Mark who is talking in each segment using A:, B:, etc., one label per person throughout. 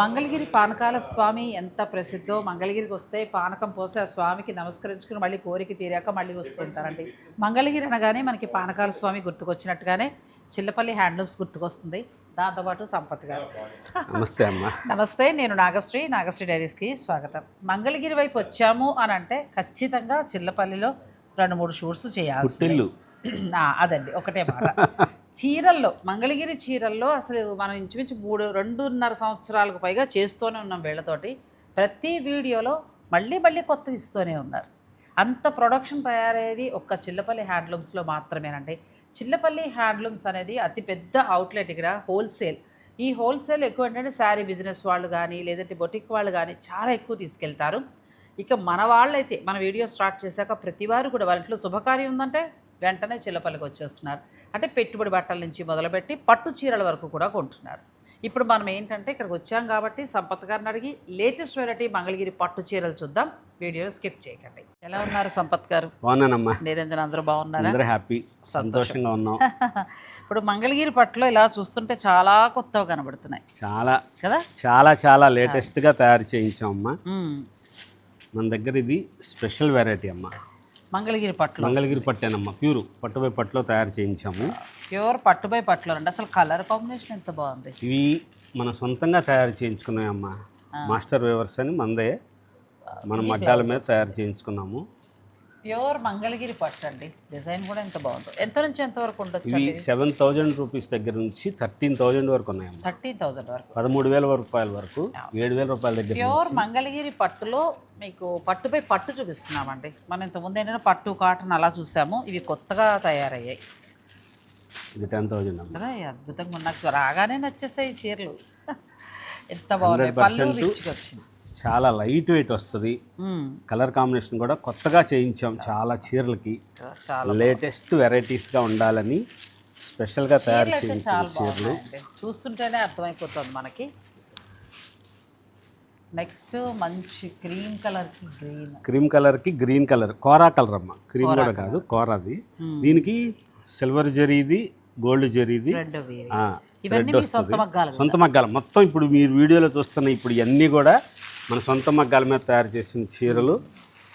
A: మంగళగిరి పానకాల స్వామి ఎంత ప్రసిద్ధో మంగళగిరికి వస్తే పానకం పోసి ఆ స్వామికి నమస్కరించుకుని మళ్ళీ కోరిక తీరాక మళ్ళీ వస్తుంటారండి. మంగళగిరి అనగానే మనకి పానకాల స్వామి గుర్తుకొచ్చినట్టుగానే చిల్లపల్లి హ్యాండ్లూమ్స్ గుర్తుకొస్తుంది. దాంతోపాటు సంపత్ గారు.
B: నమస్తే అమ్మ.
A: నమస్తే నేను నాగశ్రీ నాగశ్రీ డైరీస్కి స్వాగతం. మంగళగిరి వైపు వచ్చాము అని అంటే ఖచ్చితంగా చిల్లపల్లిలో రెండు మూడు షూట్స్ చేయాలి అదండి ఒకటే మాట. చీరల్లో మంగళగిరి చీరల్లో అసలు మనం ఇంచుమించు మూడు రెండున్నర సంవత్సరాలకు పైగా చేస్తూనే ఉన్నాం వీళ్ళతోటి. ప్రతి వీడియోలో మళ్ళీ మళ్ళీ కొత్తవి ఇస్తూనే ఉన్నారు. అంత ప్రొడక్షన్ తయారయ్యేది ఒక్క చిల్లపల్లి హ్యాండ్లూమ్స్లో మాత్రమేనండి. చిల్లపల్లి హ్యాండ్లూమ్స్ అనేది అతిపెద్ద అవుట్లెట్ ఇక్కడ హోల్సేల్ ఈ హోల్సేల్ ఎక్కువ ఏంటంటే శారీ బిజినెస్ వాళ్ళు కానీ లేదంటే బొటిక్ వాళ్ళు కానీ చాలా ఎక్కువ తీసుకెళ్తారు. ఇక మన వాళ్ళైతే మన వీడియో స్టార్ట్ చేశాక ప్రతి వారు కూడా వాళ్ళ ఇంట్లో శుభకార్యం ఉందంటే వెంటనే చిల్లపల్లికి వచ్చేస్తున్నారు. అంటే పెట్టుబడి బట్టల నుంచి మొదలుపెట్టి పట్టు చీరల వరకు కూడా కొంటున్నారు. ఇప్పుడు మనం ఏంటంటే ఇక్కడికి వచ్చాం కాబట్టి సంపత్ గారిని అడిగి లేటెస్ట్ వెరైటీ మంగళగిరి పట్టు చీరలు చూద్దాం. వీడియో స్కిప్ చేయకండి. ఎలా ఉన్నారు సంపత్ గారు?
B: బాగున్నానమ్మా.
A: నిరంజన్ అందరూ బాగున్నారా?
B: అందరూ హ్యాపీ. సంతోషంగా ఉన్నాం.
A: ఇప్పుడు మంగళగిరి పట్టులో ఇలా చూస్తుంటే చాలా కొత్తగా కనబడుతున్నాయి.
B: చాలా.
A: కదా?
B: చాలా చాలా లేటెస్ట్గా తయారు చేయించామమ్మా.
A: మ్మ్.
B: మన దగ్గర ఇది స్పెషల్ వెరైటీ అమ్మ.
A: మంగళగిరి పట్టులో
B: మంగళగిరి పట్టేనమ్మా ప్యూర్. పట్టుపై పట్టులో తయారు చేయించాము.
A: ప్యూర్ పట్టుబై పట్టులో అండి అసలు కలర్ కాంబినేషన్ ఎంత బాగుంది.
B: ఇవి మనం సొంతంగా తయారు చేయించుకున్నామమ్మా మాస్టర్ వేవర్స్ అని మందే. మన మడ్డాల మీద తయారు చేయించుకున్నాము.
A: ప్యూర్ మంగళగిరి పట్టు అండి. డిజైన్ కూడా ఎంత బాగుందో ఎంత నుంచి ఎంత వరకు ఉండొచ్చు
B: ఇవి సెవెన్ థౌజండ్ రూపీస్ దగ్గర నుంచి థర్టీన్ థౌజండ్ వరకు ఉన్నాయమ్మా
A: థర్టీ థౌజండ్ వరకు.
B: పదమూడు వేల రూపాయల వరకు ఏడు వేల రూపాయల దగ్గర
A: ప్యూర్ మంగళగిరి పట్టులో మీకు పట్టుపై పట్టు చూపిస్తున్నామండి. మనం ఇంతకుముందు ఏంటంటే పట్టు కాటన్ అలా చూసాము. ఇవి కొత్తగా తయారయ్యాయి.
B: ఇది టెన్ థౌజండ్
A: కదా అద్భుతంగా నాకు రాగానే నచ్చేసాయి చీరలు. ఎంత బాగున్నాయి. పళ్ళు వచ్చింది
B: చాలా లైట్ వెయిట్ వస్తుంది. కలర్ కాంబినేషన్ కూడా కొత్తగా చేయించాం చాలా చీరలకి. లేటెస్ట్ వెరైటీస్గా ఉండాలని స్పెషల్గా తయారు చేయించిన చీరలు.
A: చూస్తుంటేనే అర్థమైపోతుంది మనకి. నెక్స్ట్ మంచి క్రీమ్ కలర్కి గ్రీన్.
B: క్రీమ్ కలర్కి గ్రీన్ కలర్. కోరా కలర్ అమ్మ. క్రీమ్ కూడా కాదు కోరాది. దీనికి సిల్వర్ జరీది గోల్డ్ జరీది.
A: సొంత మగ్గాలు.
B: మొత్తం ఇప్పుడు మీరు వీడియోలో చూస్తున్న ఇప్పుడు ఇవన్నీ కూడా మన సొంత మగ్గాల మీద తయారు చేసిన చీరలు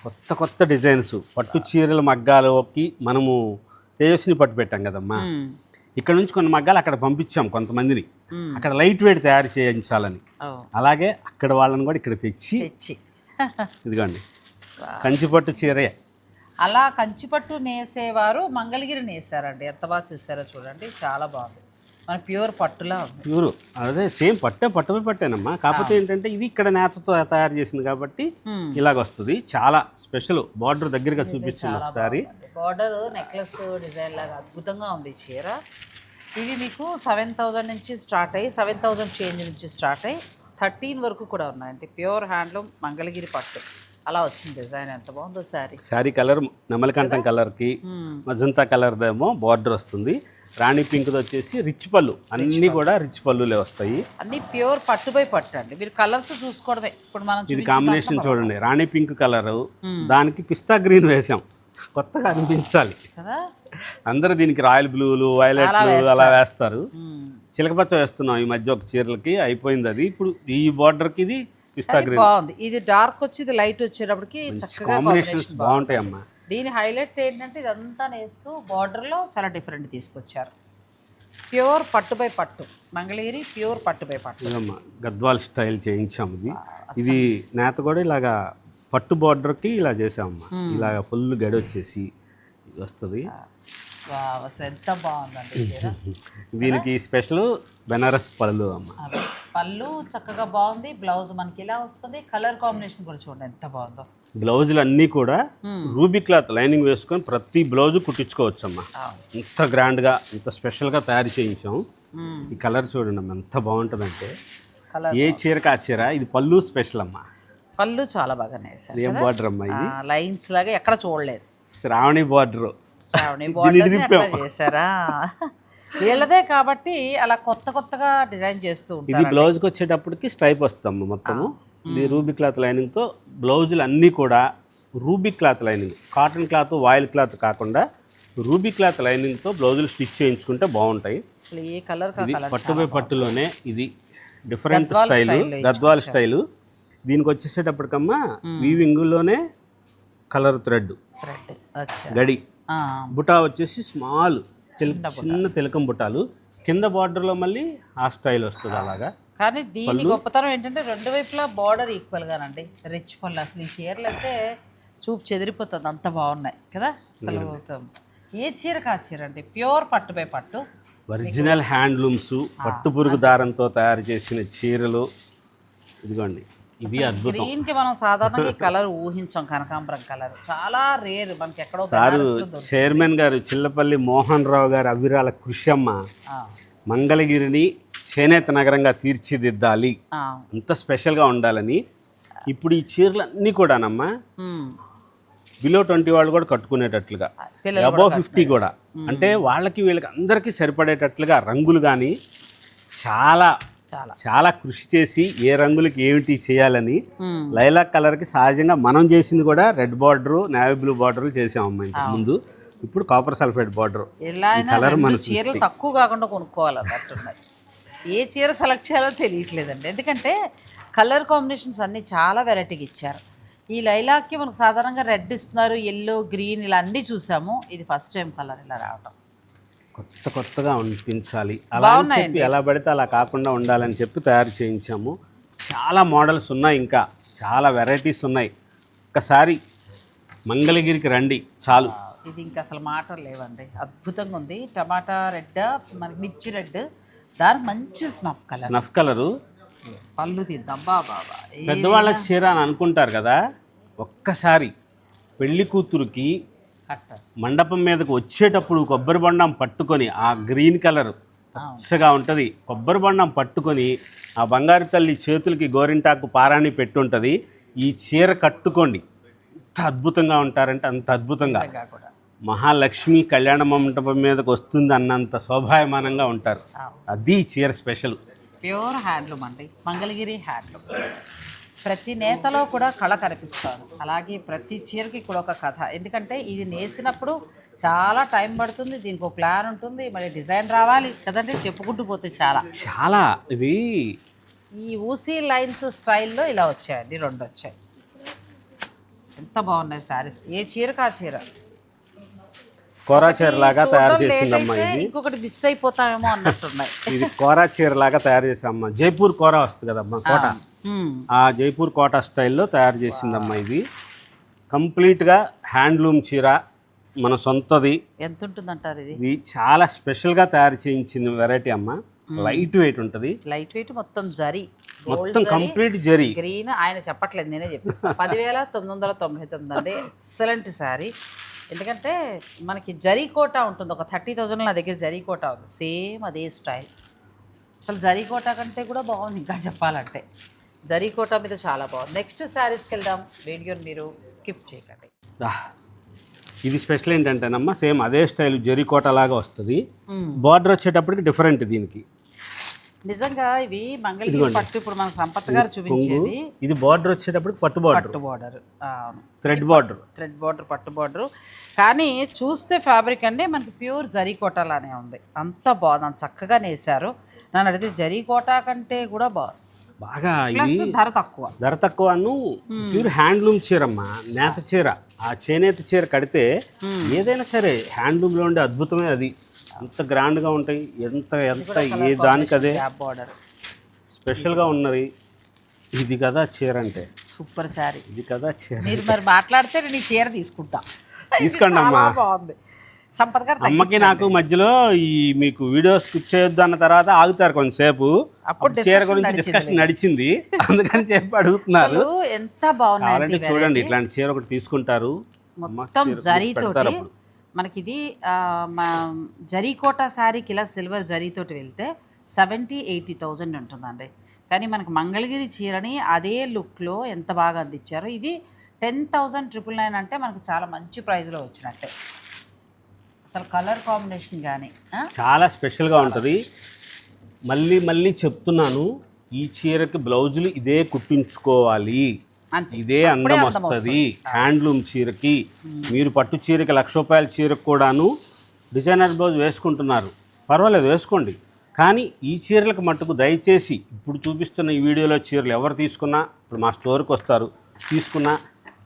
B: కొత్త కొత్త డిజైన్స్ పట్టు చీరల మగ్గాలకి మనము తేజస్ని పట్టు పెట్టాం కదమ్మా.
A: మ్మ్.
B: ఇక్కడ నుంచి కొన్ని మగ్గాలు అక్కడ పంపించాం కొంతమందిని. అక్కడ లైట్ వెయిట్ తయారు చేయించాలని. అలాగే అక్కడ వాళ్ళని కూడా ఇక్కడ తెచ్చి
A: తెచ్చి.
B: ఇదిగోండి. కంచిపట్టు చీరే.
A: అలా కంచిపట్టు నేసేవారు మంగళగిరి నేసారండి. ఎంత బాగా చూసారో చూడండి. చాలా బాగుంది. ప్యూర్ పట్టులా
B: ప్యూరు. అదే సేమ్ పట్టే పట్టుపై పట్టేనమ్మా. కాకపోతే ఏంటంటే ఇది ఇక్కడ నేతతో తయారు చేసింది కాబట్టి. ఇలాగ వస్తుంది చాలా స్పెషల్ బార్డర్ దగ్గరగా చూపించింది ఒకసారి.
A: బార్డర్ నెక్లెస్ డిజైన్ లాగా అద్భుతంగా ఉంది చీర. ఇవి మీకు సెవెన్ థౌజండ్ నుంచి స్టార్ట్ అయ్యి సెవెన్ థౌజండ్ చేంజ్ నుంచి స్టార్ట్ అయ్యి థర్టీన్ వరకు కూడా ఉన్నాయండి. ప్యూర్ హ్యాండ్లూమ్ మంగళగిరి పట్టు. అలా వచ్చింది డిజైన్ ఎంత బాగుందో శారీ.
B: శారీ కలర్ నెమలికంఠం కలర్కి మజంతా కలర్దేమో బార్డర్ వస్తుంది. రాణి పింక్ది వచ్చేసి రిచ్ పళ్ళు. అన్నీ కూడా రిచ్ పళ్ళులే వస్తాయి.
A: అన్ని ప్యూర్ పట్టుపై పట్టు అండి. మీరు కలర్స్ చూసుకోవడమే. ఇప్పుడు మనం
B: ఇది కాంబినేషన్ చూడండి. రాణి పింక్ కలర్. దానికి పిస్తా గ్రీన్ వేసాం కొత్తగా అనిపించాలి. అందరూ దీనికి రాయల్ బ్లూలు వైలెట్లు అలా వేస్తారు. చిలకపచ్చ వేస్తున్నాం ఈ మధ్య ఒక చీరలకి. అయిపోయింది అది. ఇప్పుడు ఈ బార్డర్కి ఇది పిస్తా గ్రీన్.
A: బాగుంది. ఇది డార్క్ వచ్చి ఇది లైట్ వచ్చేటప్పటికి
B: కాంబినేషన్స్ బాగుంటాయి. అమ్మా
A: దీని హైలైట్ ఏంటంటే ఇదంతా నేస్తూ బార్డర్లో చాలా డిఫరెంట్ తీసుకొచ్చారు. ప్యూర్ పట్టు బై పట్టు. మంగళగిరి ప్యూర్ పట్టు బై పట్టు.
B: గద్వాల్ స్టైల్ చేయించాం ఇది. ఇది నేత కూడా ఇలాగా పట్టు బార్డర్కి ఇలా చేసామమ్మా. ఇలాగ ఫుల్ గడి వచ్చేసి ఇది వస్తుంది
A: ఎంత బాగుందండి.
B: దీనికి స్పెషల్ బెనారస్ పళ్ళు అమ్మ.
A: పళ్ళు చక్కగా బాగుంది బ్లౌజ్ మనకి ఇలా వస్తుంది. కలర్ కాంబినేషన్ కూడా చూడండి ఎంత బాగుందో.
B: బ్లౌజులు అన్నీ కూడా రూబీ క్లాత్ లైనింగ్ వేసుకొని ప్రతి బ్లౌజు కుట్టించుకోవచ్చు అమ్మా. ఇంత గ్రాండ్గా ఇంత స్పెషల్గా తయారు చేయించాం. ఈ కలర్ చూడండి అమ్మ ఎంత బాగుంటుందంటే. ఏ చీరకి ఆ చీర? ఇది పళ్ళు స్పెషల్ అమ్మా.
A: పళ్ళు చాలా బాగా నేసారు
B: ఏం బార్డర్ అమ్మా ఇది?
A: లైన్స్ లాగా ఎక్కడ చూడలేదు.
B: శ్రావణి బార్డర్
A: శ్రావణి బార్డర్ చేశారా? వీళ్ళదే కాబట్టి అలా కొత్త కొత్తగా డిజైన్ చేస్తూ
B: ఇది బ్లౌజ్కి వచ్చేటప్పటికి స్ట్రైప్ వస్తాము మొత్తము. ఇది రూబీ క్లాత్ లైనింగ్తో బ్లౌజులు అన్నీ కూడా ruby cloth lining cotton cloth voile cloth కాకుండా రూబీ క్లాత్ లైనింగ్తో బ్లౌజులు స్టిచ్ చేయించుకుంటే బాగుంటాయి.
A: ఏ కలర్
B: ఇది పట్టుపై పట్టులోనే ఇది డిఫరెంట్ స్టైల్ గద్వాల్ స్టైలు. దీనికి వచ్చేసేటప్పటికమ్మా వీవింగ్లోనే కలర్ థ్రెడ్ గడి. బుటా వచ్చేసి స్మాల్ చిన్న తిలకం బుటాలు. కింద బార్డర్లో మళ్ళీ ఆ స్టైల్ వస్తుంది అలాగా.
A: కానీ దీని గొప్పతనం ఏంటంటే రెండు వైపులా బార్డర్ ఈక్వల్గానండి రిచ్ పళ్ళు అసలు ఈ చీరలు అయితే చూపు చెదిరిపోతుంది అంత బాగున్నాయి కదా? అసలు ఏ చీరకు ఆ చీర అండి ప్యూర్ పట్టు బై పట్టు.
B: ఒరిజినల్ హ్యాండ్లూమ్స్ పట్టు పురుగు దారంతో తయారు చేసిన చీరలు. ఇదిగోండి ఇది అద్భుతం.
A: గ్రీన్కి మనం సాధారణంగా ఈ కలర్ ఊహించాం కనకాంబరం కలర్ చాలా రేర్ మనకి ఎక్కడో
B: సారు. చైర్మన్ గారు చిల్లపల్లి మోహన్ రావు గారు అవిరాల కృషమ్మ మంగళగిరిని చేనేత నగరంగా తీర్చిదిద్దాలి. అంత స్పెషల్గా ఉండాలని ఇప్పుడు ఈ చీరలన్నీ కూడానమ్మా. బిలో ట్వంటీ వాళ్ళు కూడా కట్టుకునేటట్లుగా. అబౌవ్ ఫిఫ్టీ కూడా. అంటే వాళ్ళకి వీళ్ళకి అందరికీ సరిపడేటట్లుగా రంగులు కానీ చాలా
A: చాలా.
B: చాలా కృషి చేసి ఏ రంగులకి ఏమిటి చేయాలని. లైలాక్ కలర్కి సహజంగా మనం చేసింది కూడా red border navy blue border చేసామమ్మా ఇంతకు ముందు. ఇప్పుడు కాపర్ సల్ఫేట్ బార్డర్. కలర్ మన
A: చీరలు తక్కువ కాకుండా కొనుక్కోవాలి ఏ చీర సెలెక్ట్ చేయాలో తెలియట్లేదండి. ఎందుకంటే కలర్ కాంబినేషన్స్ అన్నీ చాలా వెరైటీగా ఇచ్చారు. ఈ లైలాక్కి మనకు సాధారణంగా రెడ్ ఇస్తున్నారు ఎల్లో గ్రీన్ ఇలా అన్నీ చూసాము. ఇది ఫస్ట్ టైం కలర్ ఇలా రావటం.
B: కొత్త కొత్తగా అనిపించాలి. అలా అని చెప్పి ఎలా పడితే అలా కాకుండా ఉండాలని చెప్పి తయారు చేయించాము. చాలా మోడల్స్ ఉన్నాయి ఇంకా. చాలా వెరైటీస్ ఉన్నాయి. ఒక్కసారి మంగళగిరికి రండి. చాలు.
A: ఇది ఇంకా అసలు మాటలు లేవండి. అద్భుతంగా ఉంది. టమాటా రెడ్ మనకి మిర్చి రెడ్ దానికి మంచి స్నఫ్ కలర్.
B: Snuff colour?
A: పళ్ళు తీద్దాం. బాబా
B: పెద్దవాళ్ళ చీర అని అనుకుంటారు కదా ఒక్కసారి పెళ్ళి కూతురుకి మండపం మీదకు వచ్చేటప్పుడు కొబ్బరి బొండం పట్టుకొని ఆ గ్రీన్ కలర్ పచ్చగా ఉంటుంది. కొబ్బరి బొండం పట్టుకొని ఆ బంగారు తల్లి చేతులకి గోరింటాకు పారాణి పెట్టుంటుంది. ఈ చీర కట్టుకోండి. ఎంత అద్భుతంగా ఉంటారంటే అంత అద్భుతంగా. మహాలక్ష్మి కళ్యాణ మండపం మీదకి వస్తుంది అన్నంత శోభాయమానంగా ఉంటారు. అది చీర స్పెషల్.
A: ప్యూర్ హ్యాండ్లూమ్ అండి. మంగళగిరి హ్యాండ్లూమ్. ప్రతి నేతలో కూడా కళ కనిపిస్తారు అలాగే ప్రతి చీరకి కూడా ఒక కథ. ఎందుకంటే ఇది నేసినప్పుడు చాలా టైం పడుతుంది. దీనికి ఒక ప్లాన్ ఉంటుంది. మరి డిజైన్ రావాలి కదండి. చెప్పుకుంటూ పోతే చాలా.
B: చాలా. ఇది
A: ఈ ఊసీ లైన్స్ స్టైల్లో ఇలా వచ్చాయండి. రెండు వచ్చాయి. ఎంత బాగున్నాయి శారీస్. ఏ చీరకు ఆ చీర?
B: కోరా చీర లాగా తయారు చేసిందమ్మా ఇది.
A: ఇంకొకటి మిస్ అయిపోతామేమో అన్నట్టున్నాయి.
B: ఇది కోరా చీర లాగా తయారు చేసామ్మా జైపూర్ కోరా వస్తుంది కదమ్మా కోట. ఆ జైపూర్ కోట స్టైల్లో తయారు చేసిందమ్మా ఇది. కంప్లీట్గా హ్యాండ్లూమ్ చీర మన సొంతది.
A: ఎంత ఉంటుందంటారు ఇది?
B: ఇది చాలా స్పెషల్గా తయారు చేయించిన వెరైటీ అమ్మ. లైట్ వెయిట్ ఉంటుంది.
A: లైట్ వెయిట్ మొత్తం జరీ.
B: మొత్తం కంప్లీట్ జరీ.
A: గ్రీన్. ఆయన చెప్పట్లేదు నేనే చెప్పిస్తాను పదివేల తొమ్మిది వందల తొంభై తొమ్మిది అండి. ఎక్సలెంట్ శారీ ఎందుకంటే మనకి జరీ కోట ఉంటుంది. ఒక థర్టీ థౌజండ్ నా దగ్గర జరీ కోట ఉంది. సేమ్ అదే స్టైల్. అసలు జరీ కోట కంటే కూడా బాగుంది ఇంకా చెప్పాలంటే. జరీ కోట మీద చాలా బాగుంది. నెక్స్ట్ శారీస్కి వెళ్దాం. వీడియోని మీరు స్కిప్ చేయకండి.
B: ఇది స్పెషల్ ఏంటంటేనమ్మా సేమ్ అదే స్టైల్ జరీ కోట లాగా వస్తుంది. బార్డర్ వచ్చేటప్పటికి డిఫరెంట్ దీనికి.
A: నిజంగా ఇవి మంగళగిరి పట్టు ఇప్పుడు మన సంపత్ గారు చూపించేది.
B: ఇది బార్డర్ వచ్చేటప్పటికి పట్టు బార్డర్.
A: పట్టు border.
B: Thread border.
A: Thread border పట్టు బార్డర్. కానీ చూస్తే ఫ్యాబ్రిక్ అండి మనకి ప్యూర్ జరీ కోటాలానే ఉంది. అంత బాగుంది చక్కగా నేసారు నన్ను అడిగితే జరీ కోటా కంటే కూడా బాగుంది
B: బాగా ఇది
A: ధర తక్కువ.
B: ధర తక్కువను ప్యూర్ హ్యాండ్లూమ్ చీరమ్మా నేత చీర. ఆ చేనేత చీర కడితే ఏదైనా సరే హ్యాండ్లూమ్లో ఉండే అద్భుతమే అది. ఎంత గ్రాండ్గా ఉంటాయి ఎంత ఎంత ఏ దానికి
A: బార్డర్
B: స్పెషల్గా ఉన్నది. ఇది కదా చీర అంటే
A: సూపర్ శారీ.
B: ఇది కదా చీర.
A: మీరు మరి మాట్లాడితే నేను ఈ చీర తీసుకుంటా.
B: తీసుకోండి అమ్మా.
A: బాగుంది.
B: అమ్మకి నాకు మధ్యలో ఈ మీకు వీడియో స్కిప్ చేయొద్దు అన్న తర్వాత ఆగుతారు కొంతసేపు.
A: అప్పుడు
B: చీర గురించి డిస్కషన్ నడిచింది. అందుకని చెప్పి అడుగుతున్నారు.
A: ఎంత
B: కావాలంటే చూడండి ఇట్లాంటి చీర ఒకటి తీసుకుంటారు.
A: మొత్తం జరీతోటి
B: అప్పుడు.
A: మనకి ఇది మా జరీ కోటా శారీకి ఇలా సిల్వర్ జరీతోటి వెళ్తే సెవెంటీ ఎయిటీ థౌజండ్ ఉంటుందండి. కానీ మనకి మంగళగిరి చీరని అదే లుక్లో ఎంత బాగా అందించారో ఇది టెన్ థౌజండ్ ట్రిపుల్ నైన్ అంటే మనకు చాలా మంచి ప్రైస్లో వచ్చినట్టే. అసలు కలర్ కాంబినేషన్ కానీ
B: చాలా స్పెషల్గా ఉంటుంది. మళ్ళీ మళ్ళీ చెప్తున్నాను ఈ చీరకి బ్లౌజులు ఇదే కుట్టించుకోవాలి. ఇదే అందం వస్తుంది. హ్యాండ్లూమ్ చీరకి మీరు పట్టు చీరకి లక్ష రూపాయల చీరకు కూడాను డిజైనర్ బ్లౌజ్ వేసుకుంటున్నారు. పర్వాలేదు వేసుకోండి. కానీ ఈ చీరలకు మట్టుకు దయచేసి ఇప్పుడు చూపిస్తున్న ఈ వీడియోలో చీరలు ఎవరు తీసుకున్నా ఇప్పుడు మా స్టోర్కి వస్తారు తీసుకున్నా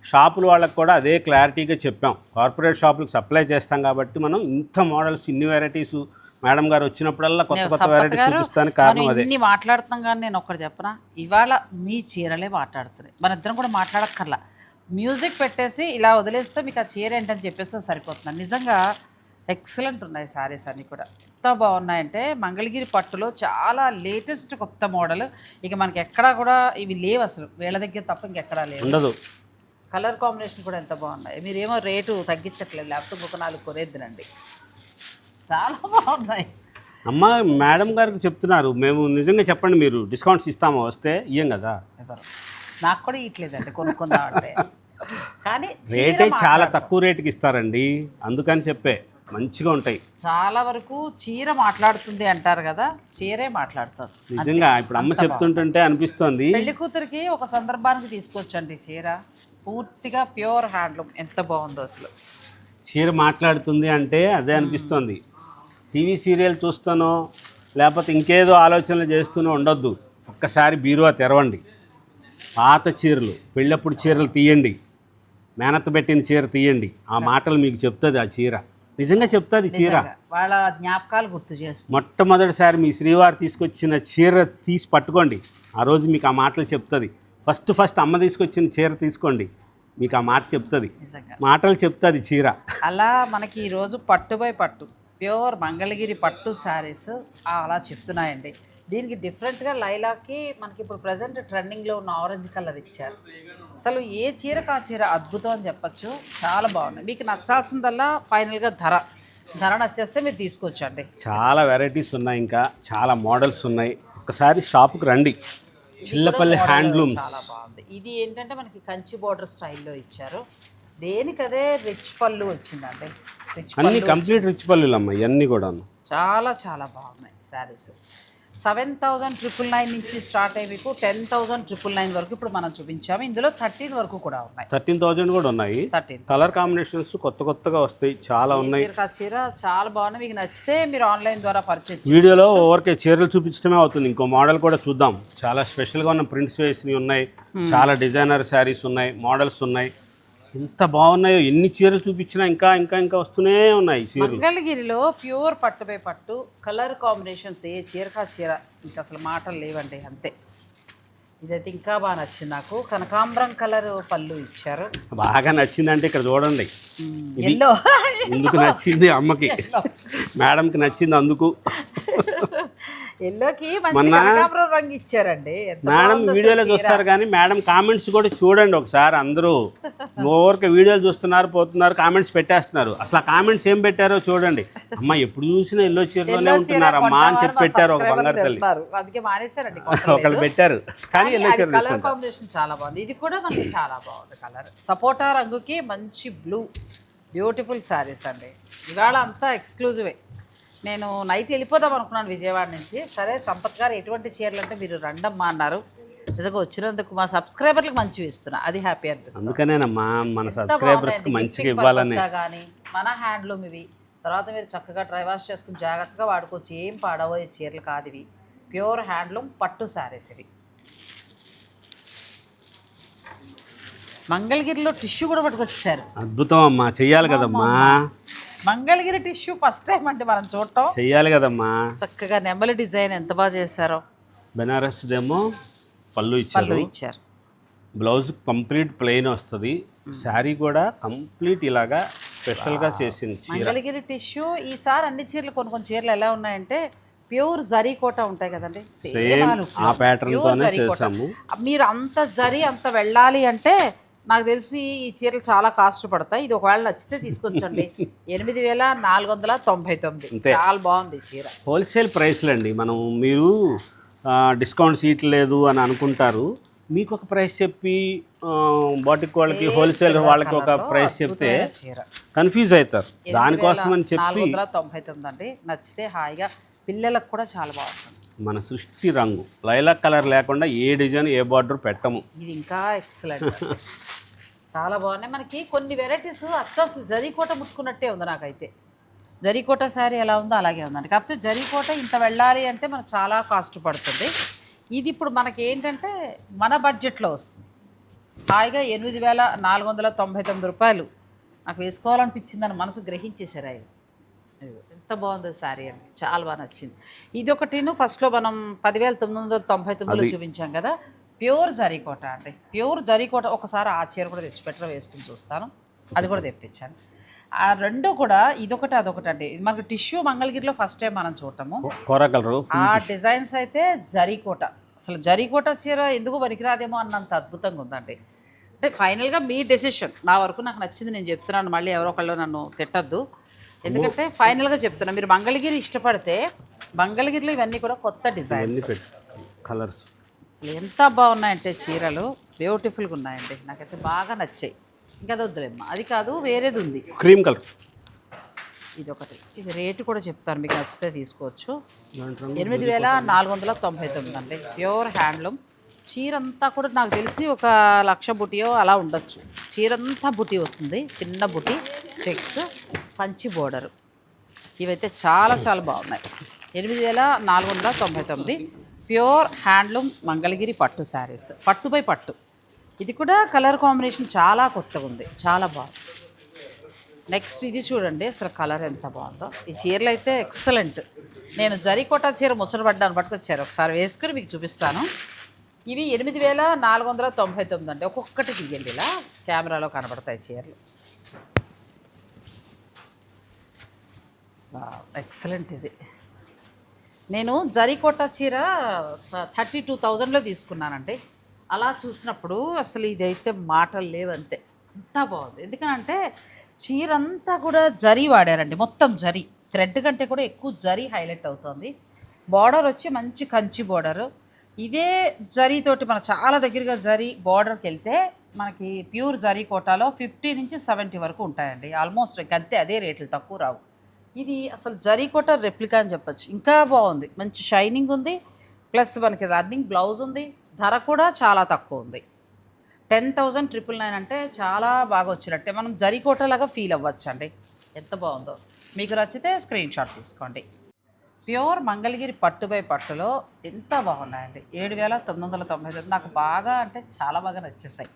B: షాపుల వాళ్ళకి కూడా అదే క్లారిటీగా చెప్పాం. కార్పొరేట్ షాపులకు సప్లై చేస్తాం కాబట్టి మనం ఇంత మోడల్స్ ఇన్ని వెరైటీస్ మేడం గారు వచ్చినప్పుడల్లా కొత్త కొత్త వెరైటీ
A: మనం
B: కారణం అదే.
A: ఇన్ని మాట్లాడుతున్నాం కానీ నేను ఒకటి చెప్పనా? ఇవాళ మీ చీరలే మాట్లాడుతున్నాయి. మన ఇద్దరం కూడా మాట్లాడక్కర్లా. మ్యూజిక్ పెట్టేసి ఇలా వదిలేస్తే మీకు ఆ చీర ఏంటని చెప్పేస్తే సరిపోతుంది? నిజంగా ఎక్సలెంట్ ఉన్నాయి సారీస్ అన్నీ కూడా. ఎంత బాగున్నాయంటే మంగళగిరి పట్టులో చాలా లేటెస్ట్ కొత్త మోడల్. ఇక మనకి ఎక్కడా కూడా ఇవి లేవు అసలు. వీళ్ళ దగ్గర తప్ప ఇంకెక్కడా లేవు.
B: ఉండదు.
A: కలర్ కాంబినేషన్ కూడా ఎంత బాగున్నాయి. మీరేమో రేటు తగ్గించట్లేదు. లేకపోతే ఇంకొక నాలుగు కొనేద్దునండి చాలా బాగున్నాయి.
B: అమ్మ మేడం గారికి చెప్తున్నారు. మేము నిజంగా చెప్పండి మీరు డిస్కౌంట్స్ ఇస్తామా? వస్తే ఇయ్యం కదా.
A: ఎవరు? నాకు కూడా ఇట్లేదండి కొనుక్కుందాం అంటే కానీ చీర
B: రేటే చాలా. తక్కువ రేటుకి ఇస్తారండి. అందుకని చెప్పే మంచిగా ఉంటాయి.
A: చాలా వరకు చీర మాట్లాడుతుంది అంటారు కదా చీరే మాట్లాడుతుంది.
B: నిజంగా ఇప్పుడు అమ్మ చెప్తుంటుంటే అనిపిస్తోంది.
A: పెళ్ళి కూతురికి ఒక సందర్భానికి తీసుకొచ్చండి చీర. పూర్తిగా ప్యూర్ హ్యాండ్లూమ్. ఎంత బాగుందో అసలు.
B: చీర మాట్లాడుతుంది అంటే అదే అనిపిస్తోంది. టీవీ సీరియల్ చూస్తానో లేకపోతే ఇంకేదో ఆలోచనలు చేస్తూనో ఉండొద్దు. ఒక్కసారి బీరువా తెరవండి. పాత చీరలు పెళ్ళప్పుడు చీరలు తీయండి. మేనత్త పెట్టిన చీర తీయండి. ఆ మాటలు మీకు చెప్తుంది ఆ చీర. నిజంగా చెప్తుంది చీర.
A: వాళ్ళ జ్ఞాపకాలు గుర్తు చేస్తుంది.
B: మొట్టమొదటిసారి మీ శ్రీవారు తీసుకొచ్చిన చీర తీసి పట్టుకోండి. ఆ రోజు మీకు ఆ మాటలు చెప్తుంది. ఫస్ట్ ఫస్ట్ అమ్మ తీసుకొచ్చిన చీర తీసుకోండి. మీకు ఆ మాట చెప్తుంది. మాటలు చెప్తుంది చీర.
A: అలా మనకి ఈరోజు పట్టు బై పట్టు. ప్యూర్ మంగళగిరి పట్టు శారీస్ అలా చెప్తున్నాయండి. దీనికి డిఫరెంట్గా లైలాకి మనకి ఇప్పుడు ప్రజెంట్ ట్రెండింగ్లో ఉన్న ఆరెంజ్ కలర్ ఇచ్చారు. అసలు ఏ చీరకు ఆ చీర అద్భుతం అని చెప్పచ్చు. చాలా బాగున్నాయి. మీకు నచ్చాల్సిందల్లా ఫైనల్గా ధర. ధర నచ్చేస్తే మీరు తీసుకొచ్చండి.
B: చాలా వెరైటీస్ ఉన్నాయి ఇంకా. చాలా మోడల్స్ ఉన్నాయి. ఒకసారి షాప్కి రండి. చిల్లపల్లి హ్యాండ్లూమ్స్.
A: చాలా బాగుంది. ఇది ఏంటంటే మనకి కంచి బోర్డర్ స్టైల్లో ఇచ్చారు. దేనికదే రిచ్ పళ్ళు వచ్చిందండి.
B: అన్ని కంప్లీట్ రిచ్ పల్లీలు అమ్మ ఇవన్నీ కూడాను.
A: చాలా చాలా బాగున్నాయి saris. Seven thousand triple nine నుంచి స్టార్ట్ అయ్యి మీకు టెన్ థౌజండ్ ట్రిపుల్ నైన్ వరకు ఇప్పుడు మనం చూపించాము. ఇందులో థర్టీన్ వరకు కూడా ఉన్నాయి.
B: థర్టీన్ థౌజండ్ కూడా ఉన్నాయి.
A: థర్టీన్.
B: కలర్ కాంబినేషన్స్ కొత్త కొత్తగా వస్తాయి చాలా ఉన్నాయి.
A: చీర చీర చాలా బాగున్నాయి. మీకు నచ్చితే మీరు ఆన్లైన్ ద్వారా పర్చేజ్
B: వీడియోలో ఓవర్కే చీరలు చూపించడమే అవుతుంది. ఇంకో మోడల్ కూడా చూద్దాం. చాలా స్పెషల్గా ఉన్న ప్రింట్స్ వేసినవి ఉన్నాయి. చాలా డిజైనర్ శారీస్ ఉన్నాయి మోడల్స్ ఉన్నాయి. ఎంత బాగున్నాయో ఎన్ని చీరలు చూపించినా ఇంకా ఇంకా ఇంకా వస్తూనే ఉన్నాయి చీరలు.
A: మంగళగిరిలో ప్యూర్ పట్టు బై పట్టు కలర్ కాంబినేషన్స్ ఏ చీరకా చీర ఇంకా అసలు మాటలు లేవండి అంతే. ఇదైతే ఇంకా బాగా నచ్చింది నాకు. కనకాంబరం కలర్ పళ్ళు ఇచ్చారు.
B: బాగా నచ్చిందంటే ఇక్కడ చూడండి. ఎందుకు నచ్చింది అమ్మకి? మేడంకి నచ్చింది అందుకు.
A: ఎల్లోకి మంచి
B: మొన్న-
A: కనకాంబరం రంగు ఇచ్చారండి.
B: మేడం వీడియోలో. చూస్తారు కానీ మేడం కామెంట్స్ కూడా చూడండి ఒకసారి అందరూ. ఓవర్కి వీడియోలు చూస్తున్నారు పోతున్నారు కామెంట్స్ పెట్టేస్తున్నారు. అసలు ఆ కామెంట్స్ ఏం పెట్టారో చూడండి. అమ్మ ఎప్పుడు చూసినా ఎల్లో చీరలోనే
A: ఎల్లో చీర
B: ఉంటున్నారమ్మా అని చెప్పి పెట్టారు ఒక బంగారు తల్లి.
A: తెలుపుతున్నారు. అందుకే మానేశారండి
B: ఒకళ్ళు పెట్టారు. కానీ ఎల్లో చీర
A: కలర్
B: తీసుకుంటారు.
A: కాంబినేషన్ చాలా బాగుంది. ఇది కూడా మనకి చాలా బాగుంది కలర్. సపోటా రంగుకి మంచి బ్లూ బ్యూటిఫుల్ శారీస్ అండి. ఇవాళ అంతా ఎక్స్క్లూజివే. నేను నైట్ వెళ్ళిపోదాం అనుకున్నాను విజయవాడ నుంచి. సరే సంపత్ గారు ఎటువంటి చీరలు అంటే మీరు రండమ్మా అన్నారు. నిజంగా వచ్చినందుకు మా సబ్స్క్రైబర్లకు మంచివి ఇస్తున్నా. అది హ్యాపీ అనిపిస్తుంది.
B: అందుకనేనమ్మా మన
A: బాగున్నాయండి.
B: మంచిగా ఇవ్వాలని.
A: కానీ మన హ్యాండ్లూమ్ ఇవి. తర్వాత మీరు చక్కగా డ్రై వాష్ చేసుకుని జాగ్రత్తగా వాడుకోవచ్చు. ఏం పాడవో ఈ చీరలు కాదు ఇవి. ప్యూర్ హ్యాండ్లూమ్ పట్టు శారీస్ ఇవి. మంగళగిరిలో టిష్యూ కూడా పట్టుకొచ్చేసారు.
B: అద్భుతం అమ్మా చెయ్యాలి కదమ్మా.
A: మంగళగిరి టిష్యూ ఫస్ట్ టైం అంటే మనం చూడటం.
B: చెయ్యాలి కదమ్మా.
A: చక్కగా నెమలి డిజైన్ ఎంత బాగా చేశారో.
B: బెనారస్ దేమో పళ్ళు
A: పళ్ళు
B: ఇచ్చారు.
A: ఇచ్చారు
B: బ్లౌజ్ కంప్లీట్ ప్లెయిన్ వస్తుంది. శారీ కూడా కంప్లీట్ ఇలాగా స్పెషల్గా చేసింది చీర.
A: మంగళగిరి టిష్యూ ఈసారి అన్ని చీరలు కొన్ని కొన్ని చీరలు ఎలా ఉన్నాయంటే ప్యూర్ జరీ కోట ఉంటాయి కదండి. Same ఆ
B: pattern
A: Pure
B: తోనే. చేసాము
A: మీరు అంత జరీ అంత వెళ్ళాలి అంటే నాకు తెలిసి ఈ చీరలు చాలా కాస్ట్ పడతాయి. ఇది ఒకవేళ నచ్చితే తీసుకొచ్చండి. ఎనిమిది వేల నాలుగు వందల తొంభై తొమ్మిది. చాలా బాగుంది చీర.
B: హోల్సేల్ ప్రైస్లు అండి మనం మీరు డిస్కౌంట్ సీట్ లేదు అని అనుకుంటారు. మీకు ఒక ప్రైస్ చెప్పి బాటిక్ వాళ్ళకి హోల్సేల్ వాళ్ళకి ఒక ప్రైస్ చెప్తే కన్ఫ్యూజ్ అవుతారు. దానికోసం అని
A: నాలుగు
B: చెప్పి
A: వందల తొంభై తొమ్మిది అండి. నచ్చితే హాయిగా పిల్లలకు కూడా చాలా బాగుంటుంది.
B: మన సృష్టి రంగు. లైలాక్ కలర్ లేకుండా ఏ డిజైన్ ఏ బార్డర్ పెట్టము.
A: ఇది ఇంకా ఎక్సలెంట్ చాలా బాగున్నాయి. మనకి కొన్ని వెరైటీస్ అచ్చం అసలు ముట్టుకున్నట్టే ఉంది నాకైతే. జరీకోట శారీ ఎలా ఉందో అలాగే ఉందండి. కాకపోతే జరీకోట ఇంత వెళ్ళాలి అంటే మనకు చాలా కాస్ట్ పడుతుంది. ఇది ఇప్పుడు మనకి ఏంటంటే మన బడ్జెట్లో వస్తుంది. హాయిగా ఎనిమిది వేల నాలుగు వందల తొంభై తొమ్మిది రూపాయలు. నాకు వేసుకోవాలనిపించిందని మనసు గ్రహించేశారు ఆయన. ఎంత బాగుందో శారీ అండి. చాలా బాగా నచ్చింది. ఇది ఒకటిను ఫస్ట్లో మనం పదివేల తొమ్మిది వందల తొంభై తొమ్మిదిలో చూపించాం కదా ప్యూర్ జరీకోట అండి. ప్యూర్ జరీకోట ఒకసారి ఆ చీర కూడా తెచ్చిపెట్టడం వేసుకుని చూస్తాను. అది కూడా తెప్పించాను. ఆ రెండు కూడా ఇదొకటి అదొకటి అండి. మనకు టిష్యూ మంగళగిరిలో ఫస్ట్ టైం మనం చూడటము. ఆ డిజైన్స్ అయితే జరీకోట అసలు జరీకోట చీర ఎందుకు పనికిరాదేమో అన్నంత అద్భుతంగా ఉందండి. అంటే ఫైనల్గా మీ డెసిషన్. నా వరకు నాకు నచ్చింది నేను చెప్తున్నాను మళ్ళీ ఎవరో ఒకళ్ళు నన్ను తిట్టద్దు. ఎందుకంటే ఫైనల్గా చెప్తున్నా మీరు మంగళగిరి ఇష్టపడితే మంగళగిరిలో ఇవన్నీ కూడా కొత్త డిజైన్స్.
B: పెట్టు కలర్స్.
A: అసలు ఎంత బాగున్నాయంటే చీరలు బ్యూటిఫుల్గా ఉన్నాయండి. నాకైతే బాగా నచ్చాయి. ఇంకా అది వద్దులేమ్మా. అది కాదు వేరేది ఉంది.
B: Cream colour.
A: ఇది ఒకటి. ఇది రేటు కూడా చెప్తాను మీకు నచ్చితే తీసుకోవచ్చు. ఎనిమిది వేల నాలుగు వందల తొంభై తొమ్మిది అండి. Pure handloom. చీర అంతా కూడా నాకు తెలిసి ఒక లక్ష బుటియో అలా ఉండొచ్చు. చీర అంతా బుటీ వస్తుంది చిన్న బుటి చెక్స్ పంచి బోర్డరు. ఇవైతే చాలా చాలా బాగున్నాయి. ఎనిమిది వేల నాలుగు వందల తొంభై తొమ్మిది ప్యూర్ హ్యాండ్లూమ్ మంగళగిరి పట్టు శారీస్. పట్టు బై పట్టు. ఇది కూడా కలర్ కాంబినేషన్ చాలా కొత్తగా ఉంది చాలా బాగుంది. నెక్స్ట్ ఇది చూడండి అసలు కలర్ ఎంత బాగుందో. ఈ చీరలు అయితే ఎక్సలెంట్. నేను జరికోట చీర ముచ్చటపడ్డాను పట్టుకొచ్చారు. ఒకసారి వేసుకుని మీకు చూపిస్తాను. ఇవి ఎనిమిది వేల నాలుగు వందల తొంభై తొమ్మిది అండి. ఒక్కొక్కటి తీయండి ఇలా. కెమెరాలో కనబడతాయి చీరలు. ఎక్సలెంట్ ఇది. నేను జరికోట చీర థర్టీ టూ థౌజండ్లో తీసుకున్నానండి. అలా చూసినప్పుడు అసలు ఇదైతే మాటలు లేవంతే అంతా. బాగుంది. ఎందుకంటే చీర అంతా కూడా జరీ వాడారండి. మొత్తం జరీ. థ్రెడ్ కంటే కూడా ఎక్కువ జరీ హైలైట్ అవుతుంది. బార్డర్ వచ్చి మంచి కంచి బార్డరు ఇదే జరీతోటి మన చాలా దగ్గరగా జరీ బార్డర్కి వెళ్తే మనకి ప్యూర్ జరీ కోటాలో ఫిఫ్టీ నుంచి సెవెంటీ వరకు ఉంటాయండి. ఆల్మోస్ట్ గంతే అదే రేట్లు తక్కువ రావు. ఇది అసలు జరీకోట రెప్లికా అని చెప్పొచ్చు. ఇంకా బాగుంది. మంచి షైనింగ్ ఉంది. ప్లస్ మనకి రన్నింగ్ బ్లౌజ్ ఉంది. ధర కూడా చాలా తక్కువ ఉంది. టెన్ థౌజండ్ ట్రిపుల్ నైన్ అంటే చాలా బాగా వచ్చినట్టే. మనం జరీ లాగా ఫీల్ అవ్వచ్చు అండి ఎంత బాగుందో. మీకు నచ్చితే స్క్రీన్ షాట్ తీసుకోండి. ప్యూర్ మంగళగిరి పట్టుబై పట్టులో ఎంత బాగున్నాయండి. ఏడు వేల తొమ్మిది వందల తొంభై తొమ్మిది నాకు బాగా అంటే చాలా బాగా నచ్చేసాయి.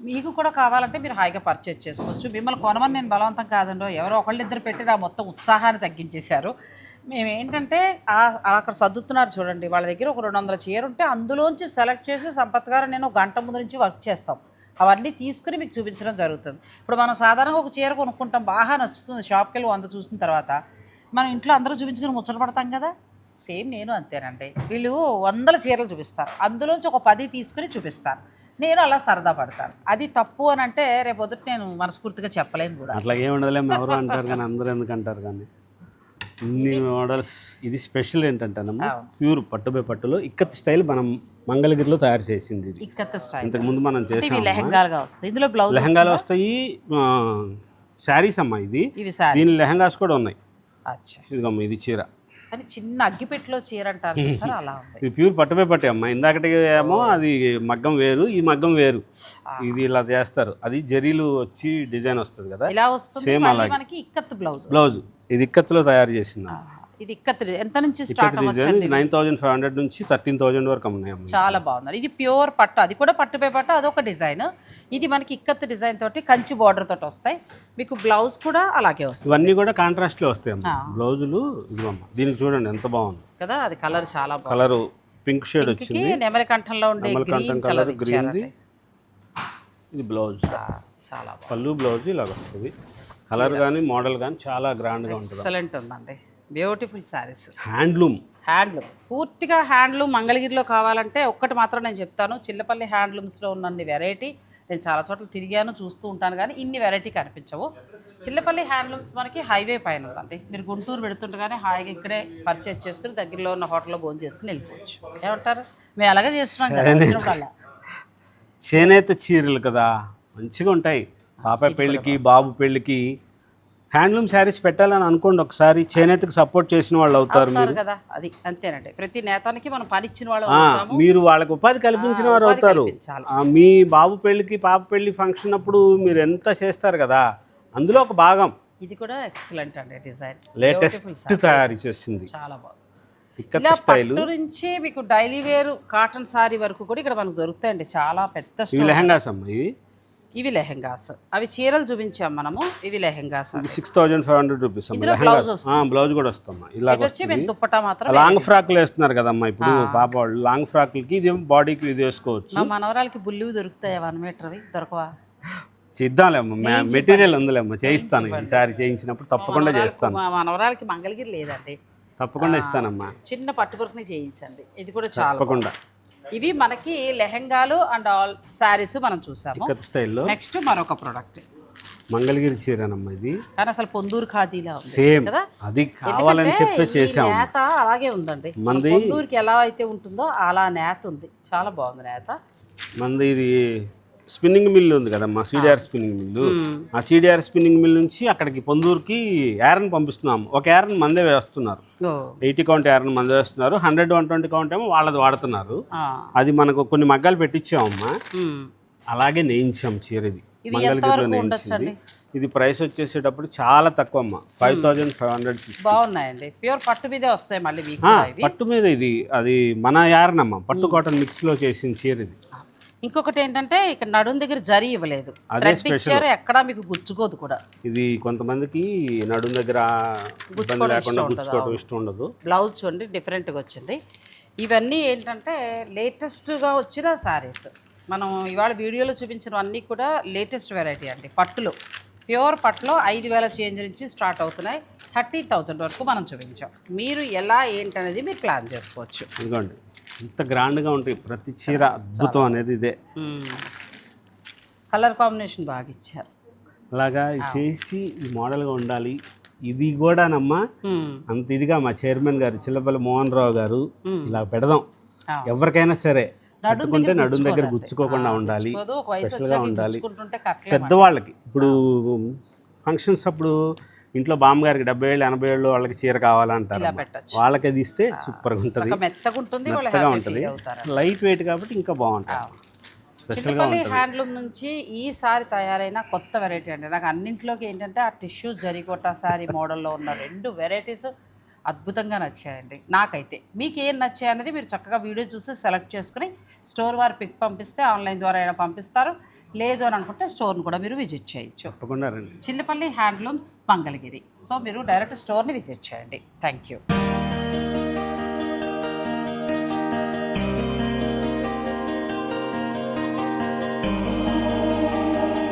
A: మీకు కూడా కావాలంటే మీరు హాయిగా పర్చేజ్ చేసుకోవచ్చు. మిమ్మల్ని కొనమని నేను బలవంతం కాదండో ఎవరో ఒకళ్ళిద్దరు పెట్టి నా మొత్తం ఉత్సాహాన్ని తగ్గించేశారు. మేము ఏంటంటే ఆ- అక్కడ సర్దుతున్నారు చూడండి. వాళ్ళ దగ్గర ఒక రెండు వందల చీర ఉంటే అందులోంచి సెలెక్ట్ చేసి సంపత్ గారు నేను ఒక గంట ముందు నుంచి వర్క్ చేస్తాం. అవన్నీ తీసుకుని మీకు చూపించడం జరుగుతుంది. ఇప్పుడు మనం సాధారణంగా ఒక చీర కొనుక్కుంటాం బాగా నచ్చుతుంది. షాప్కి వెళ్ళి వంద చూసిన తర్వాత మనం ఇంట్లో అందరూ చూపించుకుని ముచ్చట పడతాం కదా? సేమ్ నేను అంతేనండి. వీళ్ళు వందల చీరలు చూపిస్తారు. అందులోంచి ఒక పది తీసుకుని చూపిస్తారు. నేను అలా సరదా పడతాను. అది తప్పు అని అంటే రేపు పొద్దుట నేను మనస్ఫూర్తిగా చెప్పలేను కూడా.
B: అట్లా ఏమి ఉండదులేము ఎవరు అంటారు కానీ అందరూ ఎందుకు అంటారు కానీ. ఇన్ని మోడల్స్ ఇది స్పెషల్ ఏంటంటేనమ్మా
A: అవును.
B: ప్యూర్ పట్టుబై పట్టులో ఇక్కత్ స్టైల్ మనం మంగళగిరిలో తయారు చేసింది ఇది.
A: ఇక్కత్త స్టైల్.
B: ఇంతకు ముందు మనం చేసాం
A: లెహంగాలుగా వస్తాయి. ఇందులో బ్లౌజ్
B: లెహంగాలు వస్తాయి శారీస్ అమ్మా ఇది. దీని లెహంగాస్ కూడా ఉన్నాయి.
A: అచ్చా.
B: ఇదిగమ్మా ఇది చీర.
A: కానీ చిన్న అగ్గిపెట్టెలో చీర అంటారు చూస్తారా? అలా ఉంది.
B: ఇది ప్యూర్ పట్టుబై పట్టే అమ్మా. ఇందాకటి ఏమో అది మగ్గం వేరు ఈ మగ్గం వేరు. ఇది ఇలా చేస్తారు. అది జరీలు వచ్చి డిజైన్ వస్తుంది కదా?
A: ఇలా వస్తుంది. మళ్ళీ
B: అలాగే.
A: మనకి ఇక్కత్ బ్లౌజ్
B: బ్లౌజ్. ఇది ఇక్కత్తులో తయారు చేసింది
A: ఇది ఇక్కత్ ఎంత నుంచి start
B: design nine thousand five hundred నుంచి థర్టీన్ థౌజండ్ వరకు ఉన్నాయి
A: చాలా బాగున్నారు ఇది ప్యూర్ పట్టు. అది కూడా పట్టుపై పట్టు అదొక డిజైన్. ఇది మనకి ఇక్కత్ డిజైన్ తోటి కంచి బార్డర్ తోటి వస్తాయి. మీకు బ్లౌజ్ కూడా అలాగే వస్తుంది.
B: ఇవన్నీ కూడా కాంట్రాస్ట్లో వస్తాయి బ్లౌజులు ఇదిగమ్మ దీనికి చూడండి ఎంత బాగుంది.
A: కదా అది కలర్ చాలా బాగుంది.
B: కలర్ పింక్ షేడ్ వచ్చింది.
A: నెమరి కంఠంలో ఉండే గ్రీన్ కలర్. ఇచ్చారండి.
B: ఇది బ్లౌజ్.
A: చాలా బాగుంది.
B: పళ్ళు బ్లౌజ్ ఇలా వస్తుంది. కలర్ కానీ మోడల్ కానీ చాలా గ్రాండ్గా ఉంటుంది
A: ఎక్సలెంట్ ఉందండి. బ్యూటిఫుల్ శారీస్
B: హ్యాండ్లూమ్
A: హ్యాండ్లూమ్ పూర్తిగా హ్యాండ్లూమ్ మంగళగిరిలో కావాలంటే ఒక్కటి మాత్రం నేను చెప్తాను. చిల్లపల్లి హ్యాండ్లూమ్స్లో ఉన్నన్ని వెరైటీ నేను చాలా చోట్ల తిరిగాను చూస్తూ ఉంటాను కానీ ఇన్ని వెరైటీ కనిపించవు. చిల్లపల్లి హ్యాండ్లూమ్స్ మనకి హైవే పైన ఉందండి. మీరు గుంటూరు పెడుతుండగానే హాయిగా ఇక్కడే పర్చేస్ చేసుకుని దగ్గరలో ఉన్న హోటల్లో భోజనం చేసుకుని వెళ్ళిపోవచ్చు. ఏమంటారు? మేము అలాగే చేస్తున్నాం కదా.
B: చేనేత చీరలు కదా మంచిగా ఉంటాయి. పాప పెళ్ళికి బాబు పెళ్ళికి హ్యాండ్లూమ్ శారీస్ పెట్టాలని అనుకోండి ఒకసారి. చేనేతకు సపోర్ట్ చేసిన వాళ్ళు అవుతారు
A: అవుతారు కదా. అది అంతేనండి. ప్రతి నేతానికి మనం పని ఇచ్చిన వాళ్ళు
B: మీరు వాళ్ళకి ఉపాధి కల్పించిన వారు అవుతారు. మీ బాబు పెళ్ళికి పాప పెళ్ళి ఫంక్షన్ అప్పుడు మీరు ఎంత చేస్తారు కదా? అందులో ఒక భాగం.
A: ఇది కూడా ఎక్సలెంట్ అండి డిజైన్.
B: లేటెస్ట్ తయారు చేసింది.
A: చాలా బాగుంది. ఇలా పట్టు నుంచి మీకు డైలీ వేర్ కాటన్ సారీ వరకు కూడా ఇక్కడ మనకు దొరుకుతాయండి. చాలా పెద్ద
B: లెహంగాస్ అమ్మ ఇవి?
A: ఇవి లెహెంగాస్. అవి చీరలు చూపించాం మనము ఇవి lehengas
B: six thousand five hundred rupees
A: blouse
B: కూడా వస్తామ్మా ఇలా
A: వచ్చి దుప్పటా మాత్రం
B: లాంగ్ ఫ్రాక్లు వేస్తున్నారు కదమ్మా. ఇప్పుడు పాప వాళ్ళు లాంగ్ ఫ్రాక్లకి ఇది బాడీకి ఇది వేసుకోవచ్చు.
A: మా మనవరాలకి బుల్లివి దొరుకుతాయి వన్ మీటర్వి దొరకవా?
B: చేద్దాంలేమ్మా మెటీరియల్ ఉందిలేమ్మా చేయిస్తాను. ఈసారి చేయించినప్పుడు తప్పకుండా చేస్తాను.
A: మనవరాలకి మంగళగిరి లేదండి.
B: తప్పకుండా ఇస్తానమ్మా.
A: చిన్న పట్టుపురకుని చేయించండి. ఇది కూడా
B: తప్పకుండా.
A: ఇవి మనకి లెహెంగాలు అండ్ ఆల్ శారీస్ మనం చూసాము.
B: స్టైల్లో.
A: నెక్స్ట్ మరొక ప్రోడక్ట్
B: మంగళగిరి చీరనమ్మా ఇది.
A: కానీ అసలు పొందూరు ఖాదీలా
B: సేమ్
A: కదా?
B: అది కావాలని చెప్పే
A: ఈ
B: చేసాం
A: నేత అలాగే ఉందండి.
B: మంది-
A: పొందూరుకి ఎలా అయితే ఉంటుందో అలా నేత ఉంది. చాలా బాగుంది నేత.
B: మనది ఇది స్పిన్నింగ్ మిల్ ఉంది కదమ్మా సిడిఆర్ స్పిన్నింగ్ మిల్లు. ఆ సిడిఆర్ స్పిన్నింగ్ మిల్ నుంచి అక్కడికి పొందూరుకి యారన్ పంపిస్తున్నాం ఒక యారన్ మందే వేస్తున్నారు. ఎయిటీ కౌంట్ యారన్ మందే వేస్తున్నారు. హండ్రెడ్ వన్ ట్వంటీ కౌంట్ ఏమో వాళ్ళది వాడుతున్నారు. అది మనకు కొన్ని మగ్గాలు పెట్టించామమ్మా. అలాగే నేయించాం చీర ఇది మంగళగిరిలో నేయించింది? ఇది ప్రైస్ వచ్చేసేటప్పుడు చాలా తక్కువ అమ్మా ఫైవ్ థౌజండ్ ఫైవ్ హండ్రెడ్
A: బాగున్నాయండి. ప్యూర్ పట్టు మీదే వస్తాయి మళ్ళీ
B: పట్టు మీద ఇది అది మన యారనమ్మా. పట్టు కాటన్ మిక్స్లో చేసిన చీర ఇది
A: ఇంకొకటి ఏంటంటే ఇక్కడ నడుం దగ్గర జరి ఇవ్వలేదు. ఇచ్చారు ఎక్కడా మీకు గుచ్చుకోదు కూడా.
B: ఇది కొంతమందికి నడుం దగ్గర గుచ్చుకోవడం ఇష్టం ఉండదు
A: బ్లౌజ్ చూడండి డిఫరెంట్గా వచ్చింది. ఇవన్నీ ఏంటంటే లేటెస్ట్గా వచ్చిన శారీస్ మనం ఇవాళ వీడియోలో చూపించినవన్నీ కూడా లేటెస్ట్ వెరైటీ అండి. పట్టులో. ప్యూర్ పట్టులో ఐదు వేల చేంజ్ నుంచి స్టార్ట్ అవుతున్నాయి. థర్టీ థౌజండ్ వరకు మనం చూపించాం. మీరు ఎలా ఏంటనేది మీరు ప్లాన్ చేసుకోవచ్చు.
B: ఇదిగోండి. ఇంత గ్రాండ్గా ఉంటాయి. ప్రతి చీర అద్భుతం అనేది ఇదే.
A: కలర్ కాంబినేషన్ బాగా ఇచ్చారు.
B: అలాగా చేసి ఇది మోడల్గా ఉండాలి. ఇది కూడానమ్మా
A: మ్మ్.
B: అంత ఇదిగా మా చైర్మన్ గారు చిల్లపల్లి మోహన్ రావు గారు ఇలా పెడదాం. ఎవరికైనా సరే కట్టుకుంటే నడుం దగ్గర. గుచ్చుకోకుండా ఉండాలి. స్పెషల్గా ఉండాలి. పెద్దవాళ్ళకి. ఇప్పుడు ఫంక్షన్స్ అప్పుడు ఇంట్లో బామ్మగారికి డెబ్బై ఏళ్ళు ఎనభై ఏళ్ళు వాళ్ళకి చీర కావాలంటారు వాళ్ళకి అది ఇస్తే సూపర్గా ఉంటుంది
A: మెత్తగా ఉంటుంది.
B: లైట్ వెయిట్ కాబట్టి ఇంకా బాగుంటుంది.
A: చిన్నపల్లి హ్యాండ్లూమ్ నుంచి ఈసారి తయారైన కొత్త వెరైటీ అండి. నాకు అన్నింట్లోకి ఏంటంటే ఆ టిష్యూ జరిగొట్ట శారీ మోడల్లో ఉన్న రెండు వెరైటీస్ అద్భుతంగా నచ్చాయండి. నాకైతే. మీకు ఏం నచ్చాయి అనేది మీరు చక్కగా వీడియో చూసి సెలెక్ట్ చేసుకుని స్టోర్ వారు పిక్ పంపిస్తే ఆన్లైన్ ద్వారా అయినా పంపిస్తారు. లేదు అని అనుకుంటే స్టోర్ని కూడా మీరు విజిట్ చేయొచ్చు.
B: తప్పకుండా రండి.
A: చిల్లపల్లి హ్యాండ్లూమ్స్ మంగళగిరి. సో మీరు డైరెక్ట్ స్టోర్ని విజిట్ చేయండి. Thank you